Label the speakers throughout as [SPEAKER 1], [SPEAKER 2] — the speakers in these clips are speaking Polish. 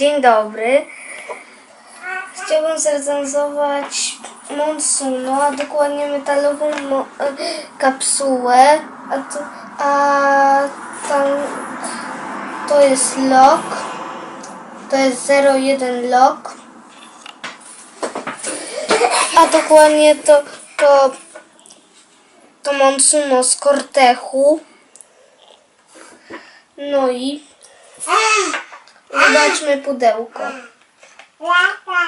[SPEAKER 1] Dzień dobry. Chciałbym zrecenzować Monsuno, a dokładnie metalową e, kapsułę. A to, a tam to jest lock. To jest 01 lock. A dokładnie to, to, to Monsuno z Cortechu. No i zobaczmy pudełko.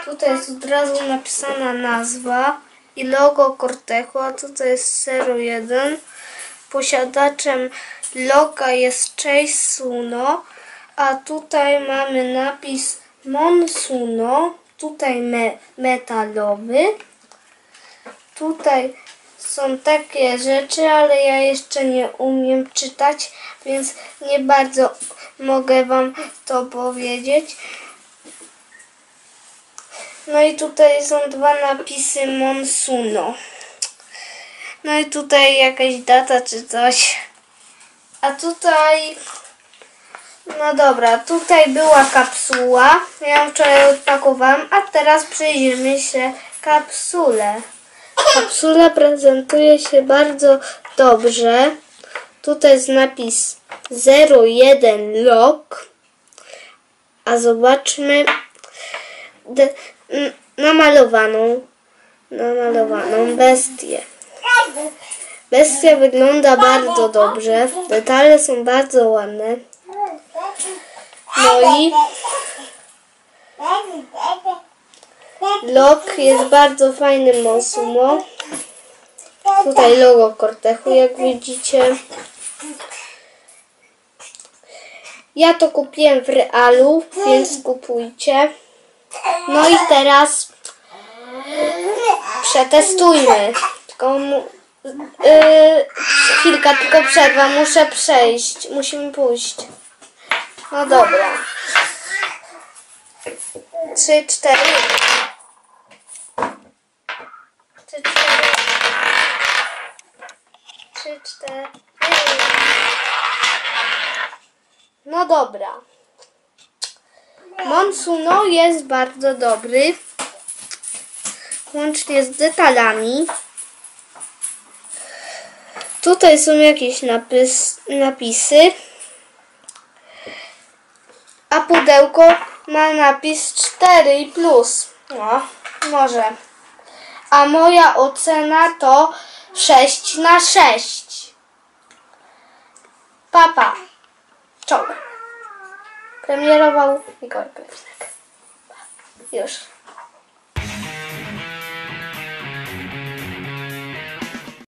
[SPEAKER 1] Tutaj jest od razu napisana nazwa i logo Cortechu, a tutaj jest 01. Posiadaczem loga jest Chase Suno, a tutaj mamy napis Monsuno, tutaj me metalowy. Tutaj są takie rzeczy, ale ja jeszcze nie umiem czytać, więc nie bardzo mogę Wam to powiedzieć. No i tutaj są dwa napisy Monsuno. No i tutaj jakaś data czy coś. A tutaj... No dobra, tutaj była kapsuła. Ja ją wczoraj odpakowałam, a teraz przyjrzymy się kapsule. Kapsula prezentuje się bardzo dobrze. Tutaj jest napis 01 log. A zobaczmy namalowaną namalowaną bestię. Bestia wygląda bardzo dobrze. Detale są bardzo ładne. No i log jest bardzo fajnym Monsumo. Tutaj logo Cortechu, jak widzicie. Ja to kupiłem w realu, więc kupujcie. No i teraz przetestujmy. Tylko mu, yy, chwilka, tylko przerwa, muszę przejść. Musimy pójść. No dobra. Trzy, cztery. Trzy, cztery. Trzy, cztery. No dobra. Monsuno jest bardzo dobry. Łącznie z detalami. Tutaj są jakieś napis, napisy. A pudełko ma napis 4 i plus. No, może. A moja ocena to 6 na 6. Premierował Mikołaj Pietrzak. Już.